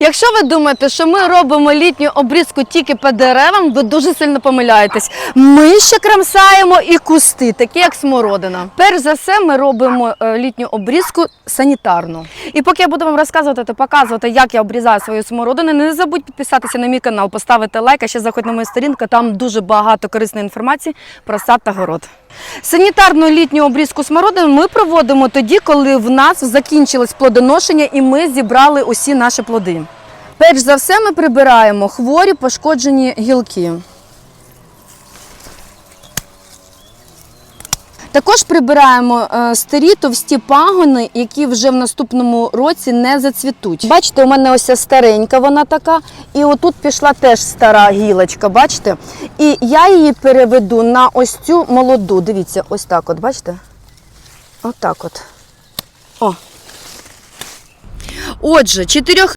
Якщо ви думаєте, що ми робимо літню обрізку тільки по деревам, ви дуже сильно помиляєтесь. Ми ще крамсаємо і кусти, такі як смородина. Перш за все, ми робимо е, літню обрізку санітарну. І поки я буду вам розказувати та показувати, як я обрізаю свою смородину, не забудь підписатися на мій канал, поставити лайк, а ще заходь на мою сторінку, там дуже багато корисної інформації про сад та город. Санітарну літню обрізку смородин ми проводимо тоді, коли в нас закінчилось плодоношення і ми зібрали усі наші плоди. Перш за все, ми прибираємо хворі пошкоджені гілки. Також прибираємо е, старі товсті пагони, які вже в наступному році не зацвітуть. Бачите, у мене ось старенька, вона така, і отут пішла теж стара гілочка, бачите? І я її переведу на ось цю молоду. Дивіться, ось так от, бачите? Отак от. О. Отже, чотирьох